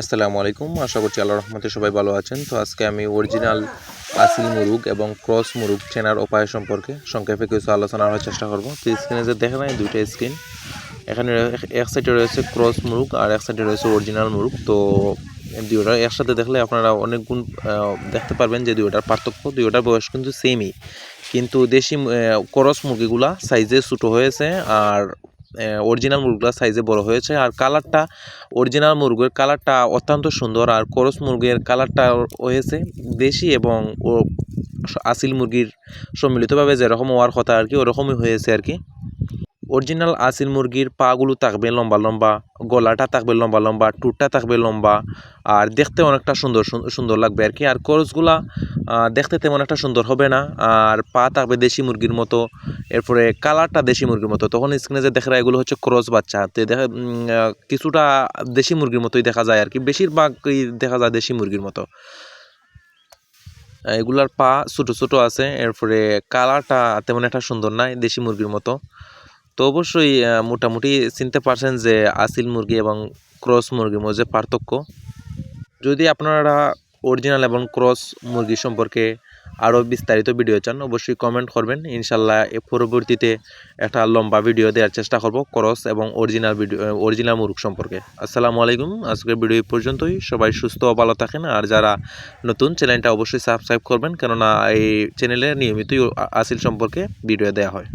আসসালামু আলাইকুম। আশা করছি আল্লাহ রহমতে সবাই ভালো আছেন। তো আজকে আমি অরিজিনাল আসিল মুরুগ এবং ক্রস মুরুগ চেনার উপায় সম্পর্কে সংক্ষেপে কিছু আলোচনা করার চেষ্টা করব। তো স্ক্রিনে যে দেখেন এই দুইটা স্ক্রিন এখানে এক সাইডে রয়েছে ক্রস মুরুগ আর এক সাইডে রয়েছে অরিজিনাল মুরুগ। তো দুইটা একসাথে দেখলে আপনারা অনেক গুণ দেখতে পারবেন যে দুইটার পার্থক্য। দুইটার বয়স কিন্তু সেমই কিন্তু দেশি ক্রস মুরগিগুলা সাইজে ছোটো হয়েছে আর অরিজিনাল মুরগুলো সাইজে বড় হয়েছে। আর কালারটা অরিজিনাল মুরগির কালারটা অত্যন্ত সুন্দর। আর করস মুরগির কালারটা হয়েছে দেশি এবং ও আসিল মুরগির সম্মিলিতভাবে যেরকম হওয়ার কথা আর কি, ওরকমই হয়েছে আর কি। অরিজিনাল আসিল মুরগির পাগুলো থাকবে লম্বা লম্বা, গলাটা থাকবে লম্বা লম্বা টুটটা থাকবে লম্বা, আর দেখতে অনেকটা সুন্দর সুন- সুন্দর লাগবে আর কি। আর করসগুলা দেখতে তেমন একটা সুন্দর হবে না। আর পা থাকবে দেশি মুরগির মতো, এরপরে কালারটা দেশি মুরগির মতো। তখন স্ক্রিনে যে দেখা এগুলো হচ্ছে ক্রস বাচ্চা। তো দেখা কিছুটা দেশি মুরগির মতোই দেখা যায় আর কি। বেশিরভাগই দেখা যায় দেশি মুরগির মতো। এগুলার পা ছোটো ছোটো আছে, এরপরে কালারটা তেমন একটা সুন্দর নাই, দেশি মুরগির মতো। তো অবশ্যই মোটামুটি চিনতে পারছেন যে আসিল মুরগি এবং ক্রস মুরগির মধ্যে পার্থক্য। যদি আপনারা অরিজিনাল এবং ক্রস মুরগি সম্পর্কে আরও বিস্তারিত ভিডিও চান, অবশ্যই কমেন্ট করবেন। ইনশাল্লাহ এ পরবর্তীতে একটা লম্বা ভিডিও দেওয়ার চেষ্টা করব ক্রস এবং অরিজিনাল ভিডিও অরিজিনাল মুরগ সম্পর্কে। আসসালামু আলাইকুম। আজকের ভিডিও পর্যন্তই। সবাই সুস্থ ও ভালো থাকেন। আর যারা নতুন, চ্যানেলটা অবশ্যই সাবস্ক্রাইব করবেন। কেননা এই চ্যানেলে নিয়মিতই আসিল সম্পর্কে ভিডিও দেওয়া হয়।